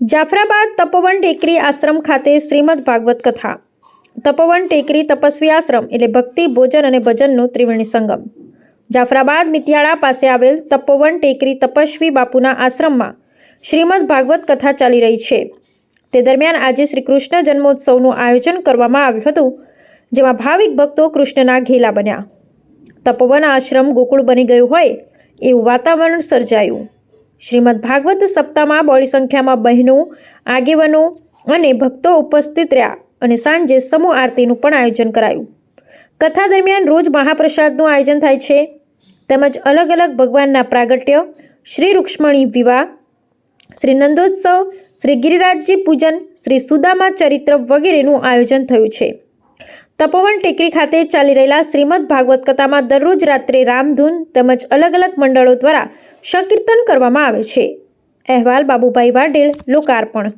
જાફરાબાદ તપોવન ટેકરી આશ્રમ ખાતે શ્રીમદ ભાગવત કથા. તપોવન ટેકરી તપસ્વી આશ્રમ એટલે ભક્તિ, ભોજન અને ભજનનું ત્રિવેણી સંગમ. જાફરાબાદ મિતિયાળા પાસે આવેલ તપોવન ટેકરી તપસ્વી બાપુના આશ્રમમાં શ્રીમદ ભાગવત કથા ચાલી રહી છે. તે દરમિયાન આજે શ્રી કૃષ્ણ જન્મોત્સવનું આયોજન કરવામાં આવ્યું હતું, જેમાં ભાવિક ભક્તો કૃષ્ણના ઘેલા બન્યા. તપોવન આશ્રમ ગોકુળ બની ગયું હોય, એવું વાતાવરણ સર્જાયું. શ્રીમદ ભાગવત સપ્તાહમાં બહોળી સંખ્યામાં બહેનો, આગેવાનો અને ભક્તો ઉપસ્થિત રહ્યા અને સાંજે સમૂહ આરતીનું પણ આયોજન કરાયું. કથા દરમિયાન રોજ મહાપ્રસાદનું આયોજન થાય છે. તેમજ અલગ અલગ ભગવાનના પ્રાગટ્ય, શ્રી રૂક્ષ્મણી વિવાહ, શ્રી નંદોત્સવ, શ્રી ગિરિરાજજી પૂજન, શ્રી સુદામા ચરિત્ર વગેરેનું આયોજન થયું છે. તપોવન ટેકરી ખાતે ચાલી રહેલા શ્રીમદ ભાગવત કથામાં દરરોજ રાત્રે રામધૂન તેમજ અલગ અલગ મંડળો દ્વારા સંકીર્તન કરવામાં આવે છે. અહેવાલ બાબુભાઈ વાઢેલ, લોકાર્પણ.